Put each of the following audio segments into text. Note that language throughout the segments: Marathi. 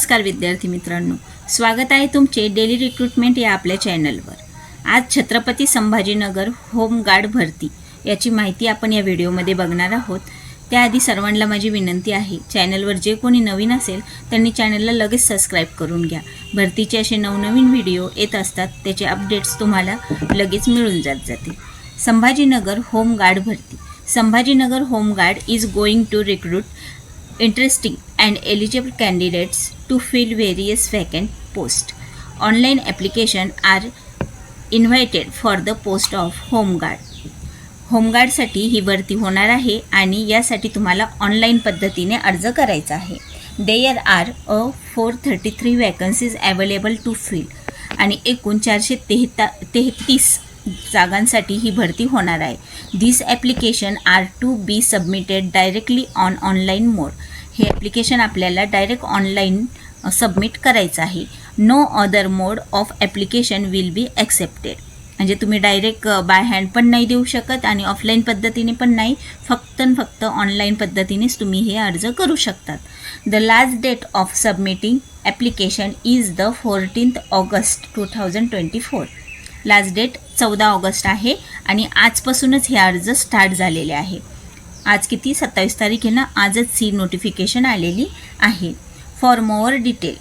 नमस्कार विद्यार्थी मित्रांनो. स्वागत आहे तुमचे डेली रिक्रुटमेंट या आपल्या चॅनलवर आज छत्रपती संभाजीनगर होमगार्ड भरती. याची माहिती आपण या व्हिडिओमध्ये बघणार आहोत. त्याआधी सर्वांना माझी विनंती आहे चॅनलवर जे कोणी नवीन असेल त्यांनी चॅनलला लगेच सबस्क्राईब करून घ्या. भरतीचे असे नवनवीन व्हिडिओ येत असतात त्याचे अपडेट्स तुम्हाला लगेच मिळून जात जातील. संभाजीनगर होमगार्ड भरती. Sambhajinagar home guard is going to recruit interesting and eligible candidates to fill various vacant posts. Online application are invited for the post of home guard होमगार्डसाठी ही भरती होणार आहे आणि यासाठी तुम्हाला ऑनलाईन पद्धतीने अर्ज करायचा आहे. There are a four thirty three vacancies available to fill आणि एकूण चारशे तेहता तेहतीस जागांसाठी ही भरती होणार आहे. This application are to be submitted directly on online mode हे ॲप्लिकेशन आपल्याला डायरेक्ट ऑनलाईन सबमिट करायचं आहे. No other mode of application will be accepted म्हणजे तुम्ही डायरेक्ट बाय हँड पण नाही देऊ शकत आणि ऑफलाईन पद्धतीने पण नाही. फक्त आणि फक्त ऑनलाईन पद्धतीनेच तुम्ही हे अर्ज करू शकतात. The last date of submitting application is the fourteenth August two thousand twenty four last date चौदा ऑगस्ट आहे आणि आजपासूनच हे अर्ज स्टार्ट झालेले आहे. आज किती? सत्तावीस तारीख आहे ना? आजच ही नोटिफिकेशन आलेली आहे. For more detail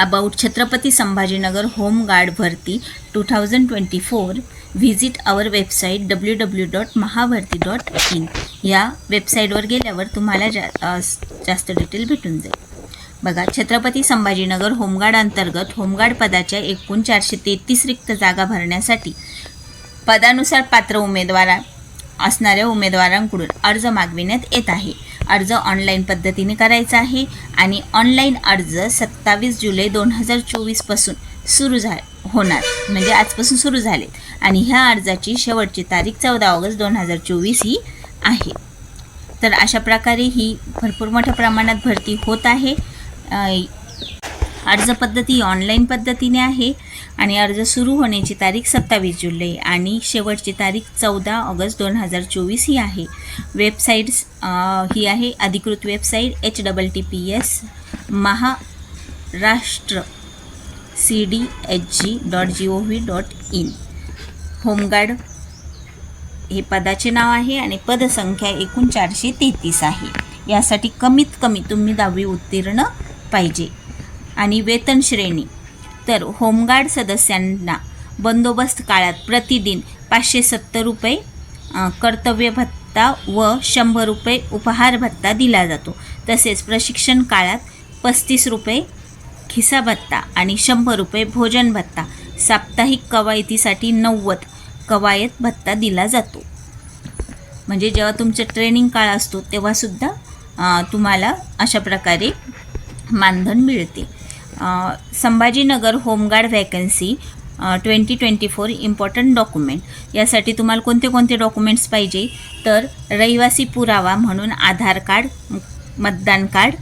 about Chhatrapati Sambhajinagar home guard भरती two thousand twenty four visit our website W W dot Mahabharti dot in या वेबसाईटवर गेल्यावर तुम्हाला जा जास्त डिटेल भेटून जाईल. बघा छत्रपती संभाजीनगर होमगार्ड अंतर्गत होमगार्ड पदाच्या एकूण चारशे तेहतीस रिक्त जागा भरण्यासाठी पदानुसार पात्र उमेदवारा असणाऱ्या उमेदवारांकडून अर्ज मागविण्यात येत आहे. अर्ज ऑनलाईन पद्धतीने करायचा आहे आणि ऑनलाईन अर्ज सत्तावीस जुलै दोन हजार चोवीसपासून सुरू झा होणार म्हणजे आजपासून सुरू झाले आणि ह्या अर्जाची शेवटची तारीख चौदा ऑगस्ट दोन हजार चोवीस ही आहे. तर अशा प्रकारे ही भरपूर मोठ्या प्रमाणात भरती होत आहे. अर्ज पद्धती ऑनलाईन पद्धतीने आहे आणि अर्ज सुरू होण्याची तारीख सत्तावीस जुलै आणि शेवटची तारीख चौदा ऑगस्ट दोन हजार चोवीस ही आहे. वेबसाईट्स ही आहे अधिकृत website H double T P S Maharashtra C D H G dot G O V dot in. Home guard हे पदाचे नाव आहे आणि पदसंख्या एकूण चारशे तेहतीस आहे. यासाठी कमीत कमी तुम्ही दहावी उत्तीर्ण पाहिजे. आणि वेतन श्रेणी. तर होमगार्ड सदस्यांना बंदोबस्त काळात प्रतिदिन पाचशे सत्तर रुपये कर्तव्य भत्ता व शंभर रुपये उपहार भत्ता दिला जातो. तसेच प्रशिक्षण काळात पस्तीस रुपये खिसा भत्ता आणि शंभर रुपये भोजन भत्ता साप्ताहिक कवायतीसाठी नव्वद कवायत भत्ता दिला जातो. म्हणजे जेव्हा तुमचं ट्रेनिंग काळ असतो तेव्हासुद्धा तुम्हाला अशा प्रकारे मानधन मिळते. Sambhajinagar home guard vacancy twenty twenty four important document यासाठी तुम्हाला कोणते कोणते डॉक्युमेंट्स पाहिजे? तर रहिवासी पुरावा म्हणून आधार कार्ड मतदान कार्ड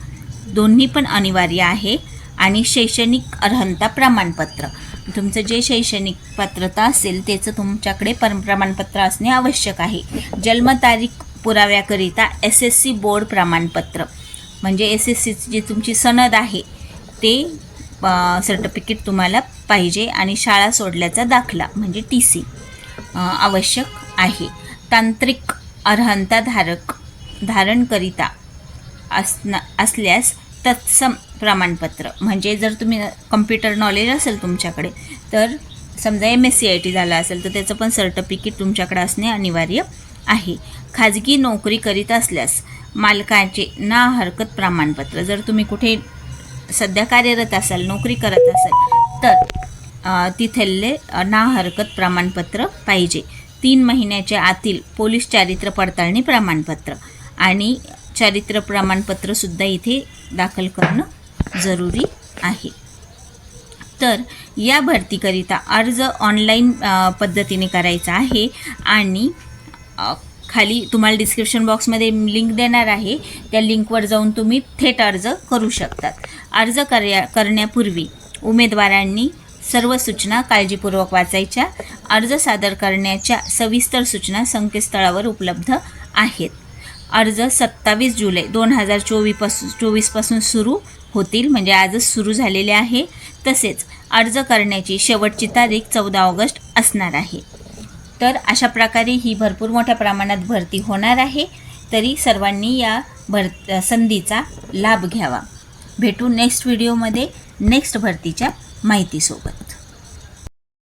दोन्ही पण अनिवार्य आहे. आणि शैक्षणिक अर्हता प्रमाणपत्र. तुमचं जे शैक्षणिक पात्रता असेल त्याचं तुमच्याकडे पर प्रमाणपत्र असणे आवश्यक आहे. जन्मतारीख पुराव्याकरिता एस एस सी बोर्ड प्रमाणपत्र. म्हणजे एस एस सीची जी तुमची सनद आहे ते सर्टिफिकेट तुम्हाला पाहिजे आणि शाळा सोडल्याचा दाखला म्हणजे टी सी आवश्यक आहे. तांत्रिक अर्हंताधारक धारणकरिता असना असल्यास तत्सम प्रमाणपत्र म्हणजे जर तुम्ही कम्प्युटर नॉलेज असेल तुमच्याकडे तर समजा M S C I T झाला असेल तर त्याचं पण सर्टिफिकेट तुमच्याकडे असणे अनिवार्य आहे. खाजगी नोकरी करीत असल्यास मालकाचे ना हरकत प्रमाणपत्र जर तुम्ही कुठे सध्या कार्यरत असाल नोकरी करत असाल तर तिथले ना हरकत प्रमाणपत्र पाहिजे. तीन महिन्याच्या आतील पोलीस चारित्र्य पडताळणी प्रमाणपत्र आणि चारित्र्य प्रमाणपत्रसुद्धा इथे दाखल करणं जरुरी आहे. तर या भरतीकरिता अर्ज ऑनलाईन पद्धतीने करायचा आहे आणि खाली तुम्हाला डिस्क्रिप्शन बॉक्समध्ये लिंक देणार आहे. त्या लिंकवर जाऊन तुम्ही थेट अर्ज करू शकतात. अर्ज कर्या करण्यापूर्वी उमेदवारांनी सर्व सूचना काळजीपूर्वक वाचायच्या. अर्ज सादर करण्याच्या सविस्तर सूचना संकेतस्थळावर उपलब्ध आहेत. अर्ज सत्तावीस जुलै दोन हजार चोवीसपासून चोवीसपासून सुरू होतील म्हणजे आजच सुरू झालेले आहे. तसेच अर्ज करण्याची शेवटची तारीख चौदा ऑगस्ट असणार आहे. तर अशा प्रकारे ही भरपूर मोठ्या प्रमाणात भरती होणार आहे. तरी सर्वांनी या भर संधीचा लाभ घ्यावा. भेटू नेक्स्ट व्हिडिओमध्ये नेक्स्ट भरतीच्या माहितीसोबत.